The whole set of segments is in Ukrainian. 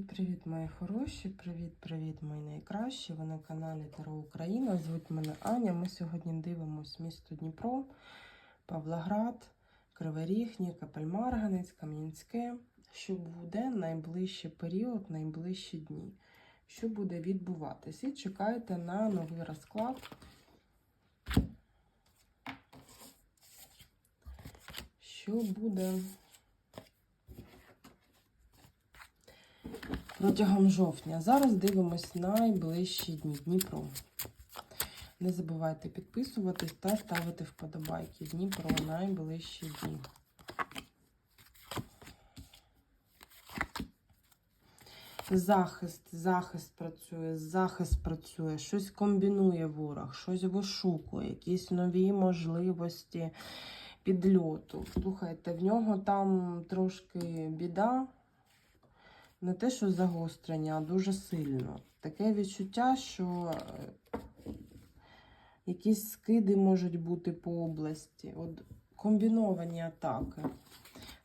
Привіт, мої хороші! Привіт-привіт, мої найкращі! Ви на каналі Таро Україна. Звуть мене Аня. Ми сьогодні дивимось місто Дніпро, Павлоград, Кривий Ріг, Нікопель-Марганець, Кам'янське. Що буде найближчий період, найближчі дні? Що буде відбуватись? І чекайте на новий розклад. Що буде протягом жовтня. Зараз дивимось найближчі дні Дніпро. Не забувайте підписуватись та ставити вподобайки. Дніпро найближчі дні. Захист, захист працює, захист працює, щось комбінує ворог, щось вишукує, якісь нові можливості підльоту. Слухайте, в нього там трошки біда не те, що загострення, а дуже сильно. Таке відчуття, що е, якісь скиди можуть бути по області. От комбіновані атаки.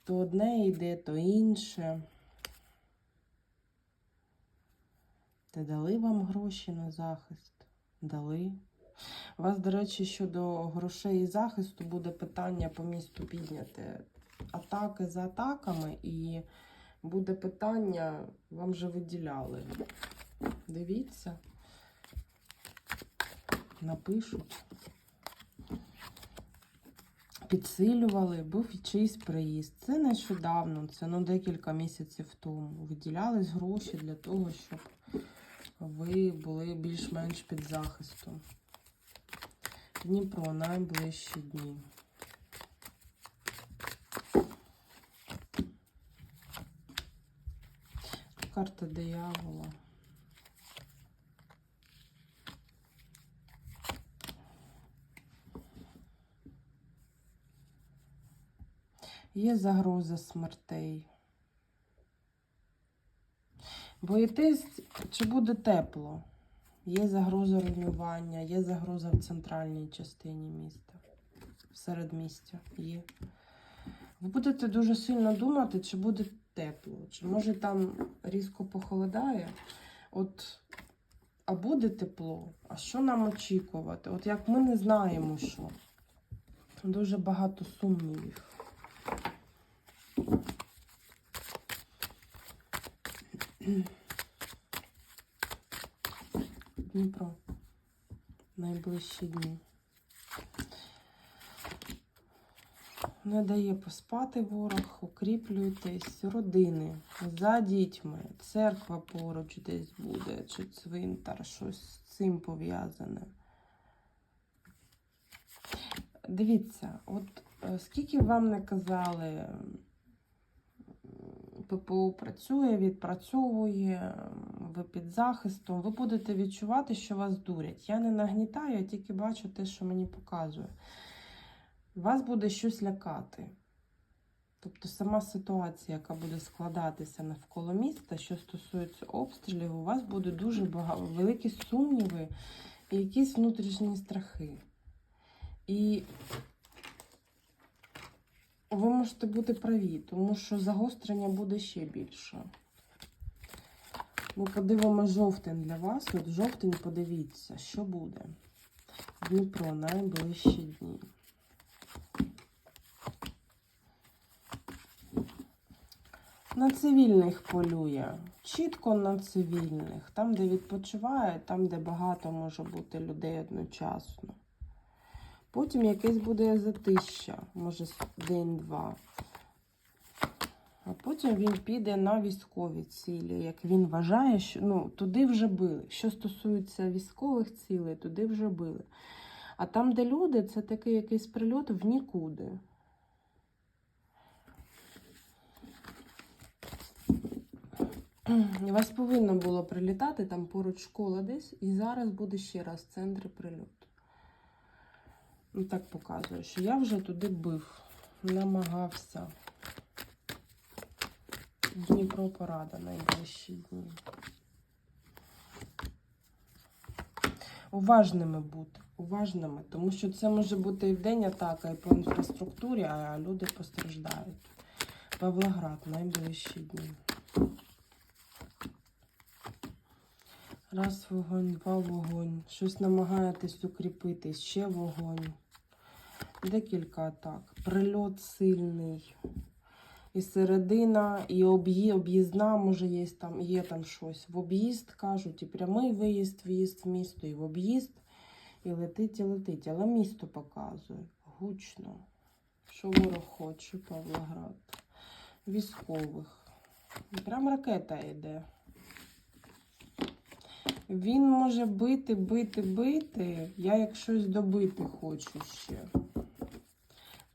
То одне йде, то інше. Та дали вам гроші на захист? Дали. У вас, до речі, щодо грошей і захисту буде питання по місту підняти. Атаки за атаками і буде питання, вам вже виділяли. Дивіться, напишуть. Підсилювали, був чийсь приїзд. Це нещодавно, це ну, декілька місяців тому. Виділялись гроші для того, щоб ви були більш-менш під захистом. Дніпро найближчі дні. Карта диявола. Є загроза смертей. Боїтесь, чи буде тепло? Є загроза руйнування, є загроза в центральній частині міста, в середмістя є. Ви будете дуже сильно думати, чи буде тепло, чи може там різко похолодає. От, а буде тепло, а що нам очікувати? От як ми не знаємо, що. Дуже багато сумнівів. Дніпро. Найближчі дні. Не дає поспати ворог, укріплюйтесь, родини за дітьми, церква поруч десь буде, чи цвинтар, щось з цим пов'язане. Дивіться, от е, скільки вам не казали, ППО працює, відпрацьовує, ви під захистом, ви будете відчувати, що вас дурять. Я не нагнітаю, я тільки бачу те, що мені показує. Вас буде щось лякати. Тобто сама ситуація, яка буде складатися навколо міста, що стосується обстрілів, у вас буде дуже багато великі сумніви і якісь внутрішні страхи. І ви можете бути праві, тому що загострення буде ще більше. Ми подивимося жовтень для вас. От жовтень подивіться, що буде. Дніпро найближчі дні. На цивільних полює. Чітко на цивільних. Там, де відпочиває, там, де багато може бути людей одночасно. Потім якесь буде затища, може день-два. А потім він піде на військові цілі. Як він вважає, що ну, туди вже били. Що стосується військових цілей, туди вже били. А там, де люди, це такий якийсь прильот в нікуди. У вас повинно було прилітати там поруч школа десь, і зараз буде ще раз центр прильоту. Ну, так показує, що я вже туди бив, намагався. Дніпро порада найближчі дні. Уважними бути, уважними, тому що це може бути і в день атака, і по інфраструктурі, а люди постраждають. Павлоград найближчі дні. Раз вогонь, два вогонь. Щось намагаєтесь укріпити, ще вогонь. Декілька атак. Прильот сильний. І середина, і об'ї- об'їзна, може, є там, є там щось. В об'їзд кажуть, і прямий виїзд, в'їзд в місто, і в об'їзд. І летить, і летить. Але місто показує. Гучно. Що ворог хоче, Павлоград. Військових. Прям ракета йде. Він може бити, бити, бити. Я як щось добити хочу ще.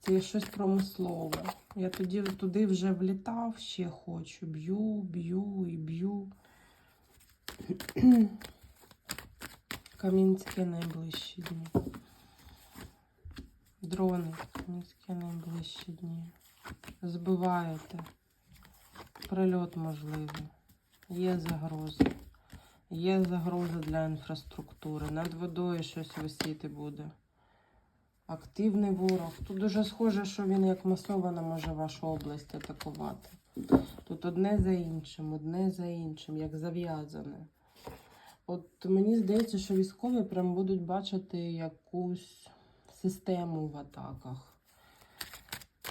Це є щось промислове. Я тоді туди вже влітав, ще хочу. Б'ю, б'ю і б'ю. Камінське найближчі дні. Дрони, Камінське найближчі дні. Збиваєте. Прильот можливий. Є загроза. Є загроза для інфраструктури. Над водою щось висіти буде. Активний ворог. Тут дуже схоже, що він як масовано може вашу область атакувати. Тут одне за іншим, одне за іншим, як зав'язане. От мені здається, що військові прям будуть бачити якусь систему в атаках.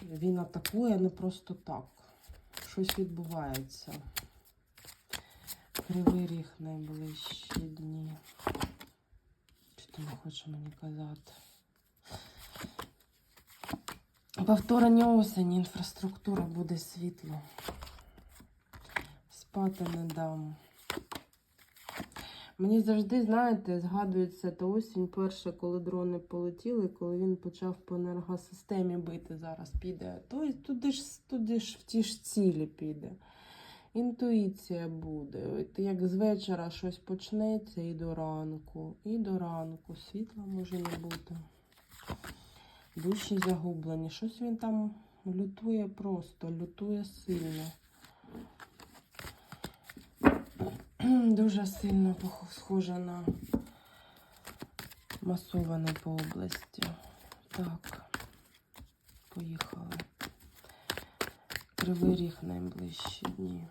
Він атакує не просто так. Щось відбувається. Кривий ріг найближчі дні. Чи ти не хоче мені казати? Повторення осені, інфраструктура буде світло. Спати не дам. Мені завжди, знаєте, згадується та осінь перша, коли дрони полетіли, коли він почав по енергосистемі бити, зараз піде. То туди ж, туди ж в ті ж цілі піде. Інтуїція буде. От як з вечора щось почнеться і до ранку, і до ранку. Світла може не бути. Душі загублені. Щось він там лютує просто, лютує сильно. Дуже сильно схоже на масоване по області. Так, поїхали. Кривий ріг найближчі дні.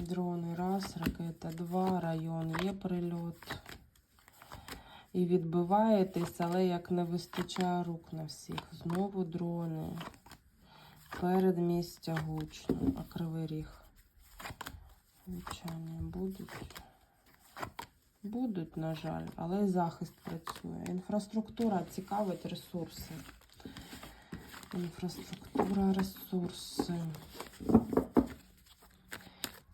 Дрони раз, ракета два, район є прильот. І відбиваєтесь, але як не вистачає рук на всіх. Знову дрони. Передмістя гучно, а кривий ріг. Влучання будуть. Будуть, на жаль, але і захист працює. Інфраструктура цікавить ресурси. Інфраструктура, ресурси.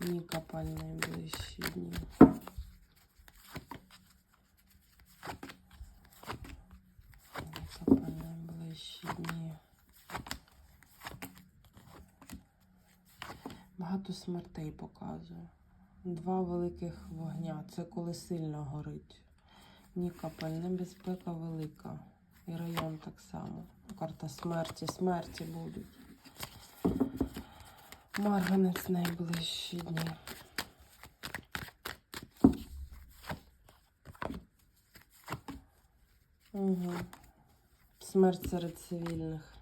Нікопаль найближчі дні. Нікопаль найближчі дні. Багато смертей показує. Два великих вогня. Це коли сильно горить. Нікопаль, небезпека велика. І район так само. Карта смерті. Смерті будуть. Марганець найближчі дні. Угу. Смерть серед цивільних.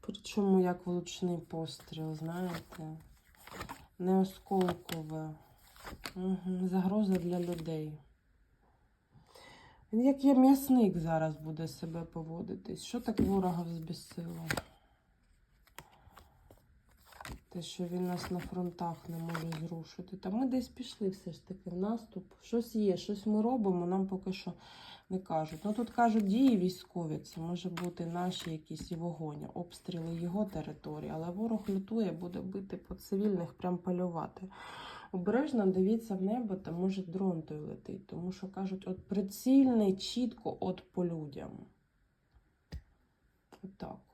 Причому як влучний постріл, знаєте? Не осколкове. Угу. Загроза для людей. Він як є м'ясник зараз буде себе поводитись. Що так ворога взбісило? Те, що він нас на фронтах не може зрушити. Та ми десь пішли все ж таки в наступ. Щось є, щось ми робимо, нам поки що не кажуть. Ну тут кажуть дії військові, це може бути наші якісь і вогонь, обстріли його території, але ворог лютує, буде бити по цивільних, прям полювати. Обережно дивіться в небо, та може дрон той летить, тому що кажуть, от прицільний чітко от по людям. Отак.